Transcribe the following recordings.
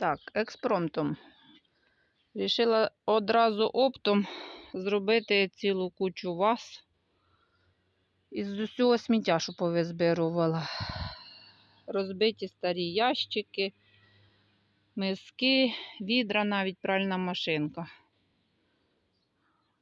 Так, експромтом. Рішила одразу оптом зробити цілу кучу ваз. Із усього сміття, що повизбирувала. Розбиті старі ящики, миски, відра, навіть пральна машинка.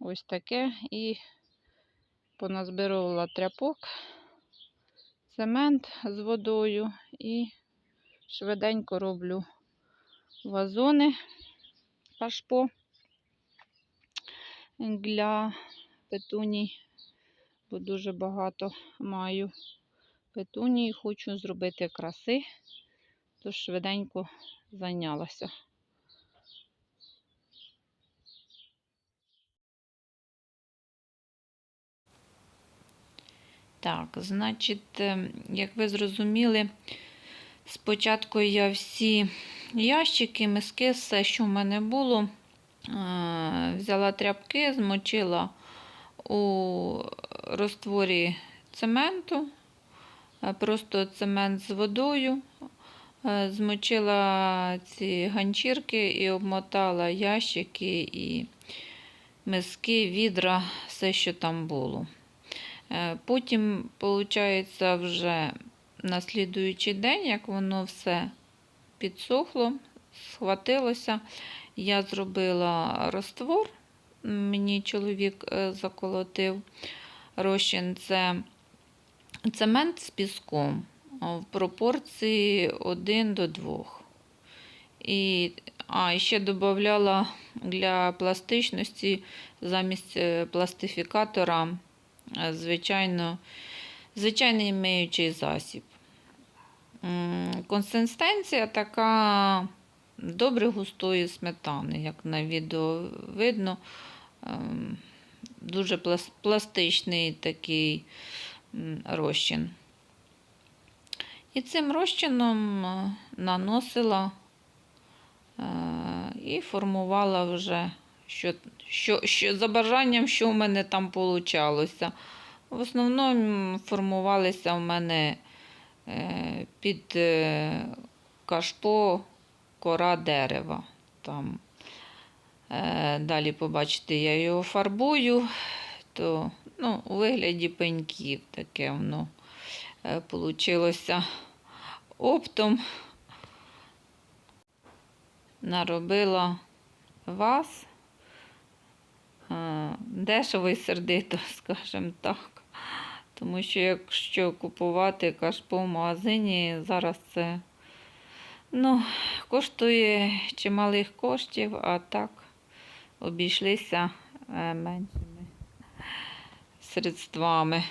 Ось таке. І поназбирувала тряпок, цемент з водою і швиденько роблю вазони кашпо для петуній, бо дуже багато маю петуній, хочу зробити краси, тож швиденько зайнялася. Так, значить, е, як ви зрозуміли, спочатку я всі ящики, миски, все, що в мене було, взяла тряпки, змочила у розтворі цементу, просто цемент з водою, змочила ці ганчірки і обмотала ящики і миски, відра, все, що там було. Е, Потім, виходить, вже на слідуючий день, як воно все підсохло, схватилося, я зробила розтвор. Мені чоловік е, заколотив розчин. Це цемент з піском в пропорції 1 до 2. І, а, і ще додавала для пластичності замість е, пластифікатора е, звичайно, звичайний миючий засіб. Консистенція така добре густої сметани, як на відео видно. Ем, Дуже пластичний такий розчин. І цим розчином е, наносила е, і формувала вже, що, що, що, за бажанням, що в мене там получалося. В основному формувалися в мене під е, кашпо кора дерева. Там. Е, Далі побачите, я його фарбую, то ну, у вигляді пеньків таке воно е, получилося оптом. Наробила вас. Е, Дешево і сердито, скажімо так. Тому що якщо купувати кашпо в магазині, зараз це ну, коштує чималих коштів, а так обійшлися е, меншими средствами.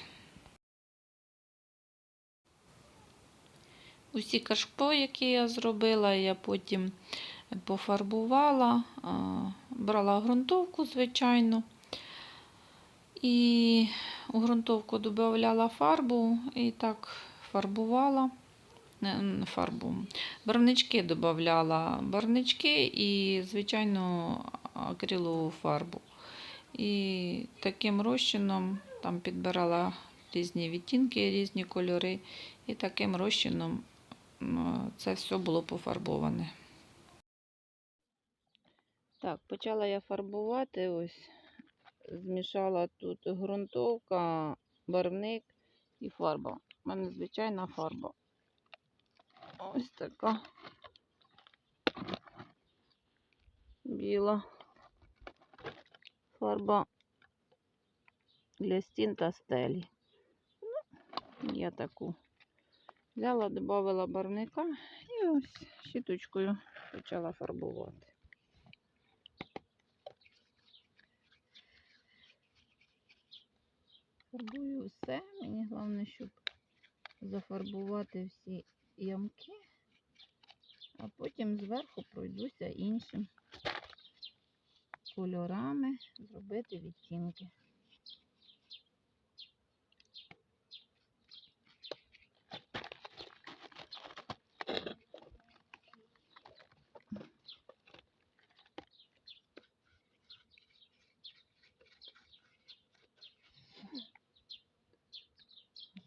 Усі кашпо, які я зробила, я потім пофарбувала, брала ґрунтовку, звичайно. І у ґрунтовку додавала фарбу і так фарбувала не, фарбу. Барвнички додавала барвнички і, звичайно, акрилову фарбу. І таким розчином там підбирала різні відтінки, різні кольори, і таким розчином це все було пофарбоване. Так, почала я фарбувати. Ось змішала тут ґрунтовка, барвник і фарба. У мене звичайна фарба. Ось така біла фарба для стін та стелі. Ну, я таку взяла, додала барвника і ось щіточкою почала фарбувати. Фарбую все. Мені головне, щоб зафарбувати всі ямки, а потім зверху пройдуся іншим кольорами, зробити відтінки.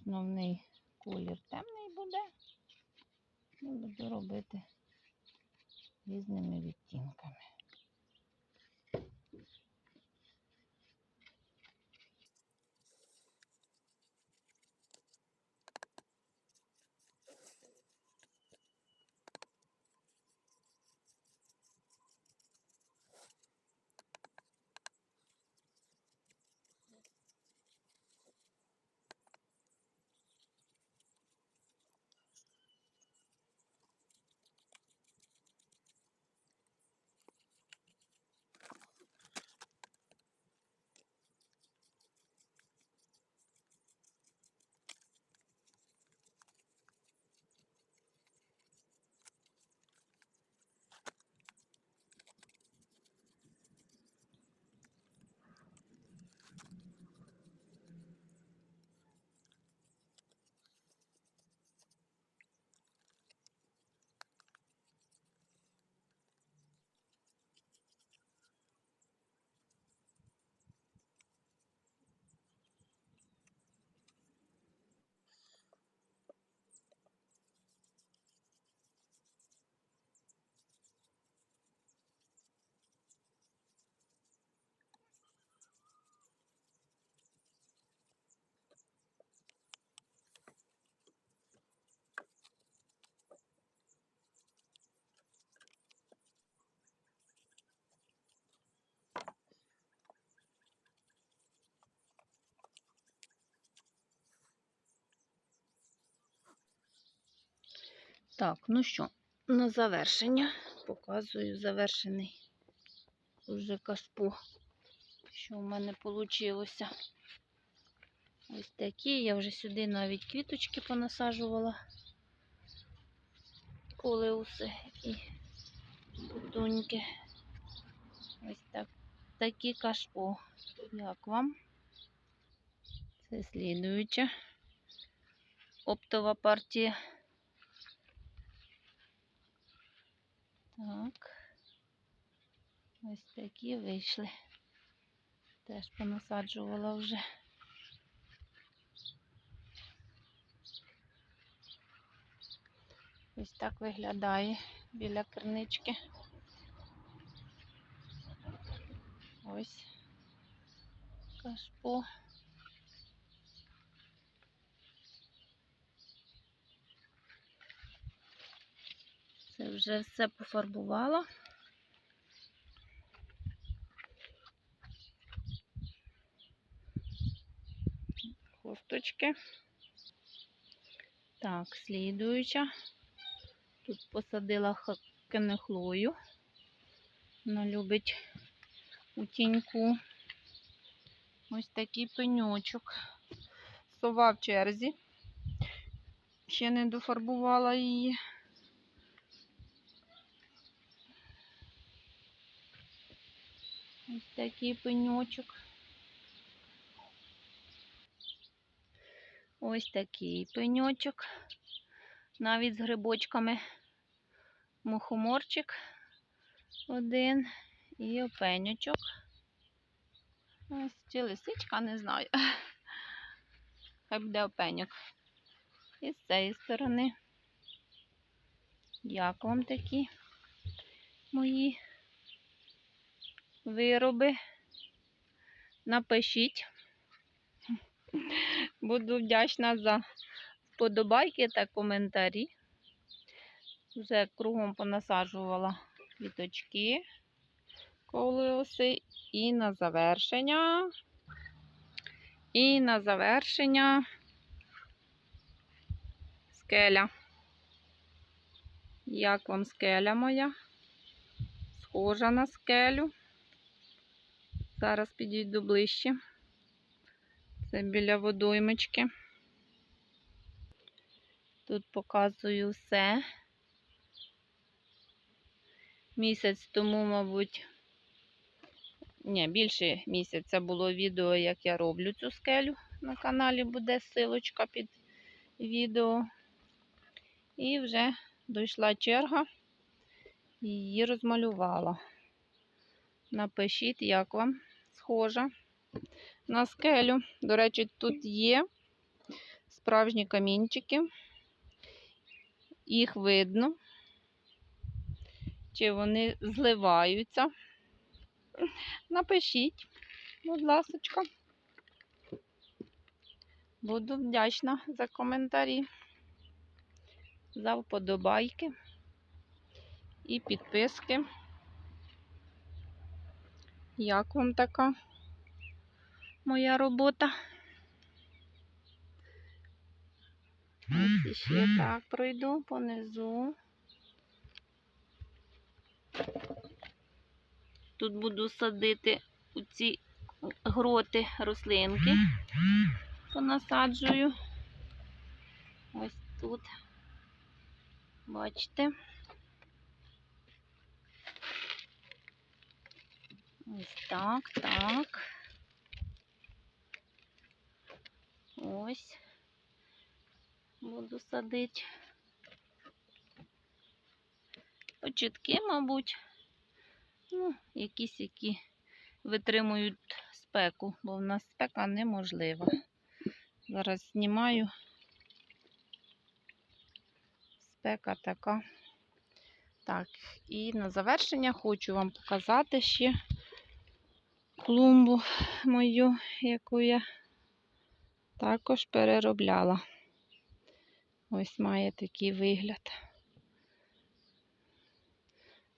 Основний колір темний буде. І буду робити різними відтінками. Так, ну що, на завершення показую завершений уже каспу, що в мене вийшло. Ось такі. Я вже сюди навіть квіточки понасаджувала. Колеуси і бутоньки. Ось так. Такі кашпо. Як вам? Це слідуюча оптова партія. Так. Ось такі вийшли. Теж понасаджувала вже. Ось так виглядає біля кернички. Ось кашпо. Вже все пофарбувала. Хусточки. Так, слідуюча. Тут посадила кенехлою. Вона любить у тіньку. Ось такий пеньочок. Сова в черзі. Ще не дофарбувала її. Ось такий пеньочок. Ось такий пеньочок. Навіть з грибочками. Мухоморчик один і опенючок. Ось чи лисичка, не знаю. Хай буде опеньок. І з цієї сторони. Як вам такі мої вироби? Напишіть. Буду вдячна за вподобайки та коментарі. Вже кругом понасаджувала квіточки колеоси. І на завершення. І на завершення скеля. Як вам скеля моя? Схожа на скелю. Зараз підійду ближче. Це біля водоймочки. Тут показую все. Місяць тому, мабуть, ні, більше місяця було відео, як я роблю цю скелю. На каналі буде ссылочка під відео. І вже дійшла черга, її розмалювала. Напишіть, як вам схожа на скелю. До речі, тут є справжні камінчики. Їх видно. чи вони зливаються. Напишіть, будь ласочка. Буду вдячна за коментарі, за вподобайки і підписки. Як вам така моя робота? Ось ще так пройду понизу. Тут буду садити у ці гроти рослинки. Понасаджую. Ось тут. Бачите. Ось так, так. Ось. Буду садити. Початки, мабуть. Ну, якісь, які витримують спеку, бо в нас спека неможлива. Зараз знімаю. Спека така. Так, і на завершення хочу вам показати ще клумбу мою, яку я також переробляла. Ось має такий вигляд.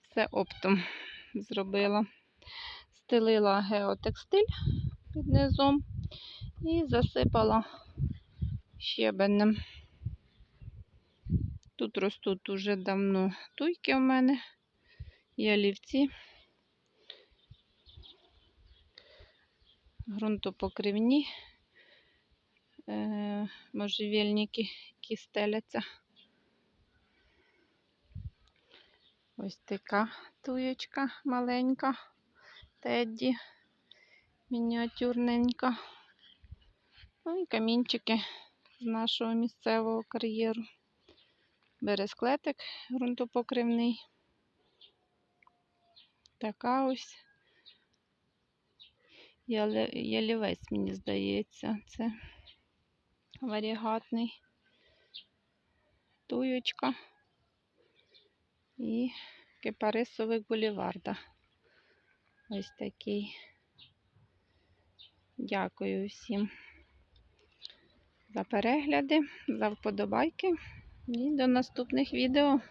Все оптом зробила. Стелила геотекстиль під низом і засипала щебенем. Тут ростуть уже давно туйки у мене, ялівці, ґрунтопокривні, е, можжевельники, які стеляться. Ось така туєчка маленька, тедді, мініатюрненька. Ну і камінчики з нашого місцевого кар'єру. Бересклетик ґрунтопокривний. Така ось ялівець, мені здається, це варігатний туєчка і кипарисовий буліварда. Ось такий. Дякую всім за перегляди, за вподобайки і до наступних відео.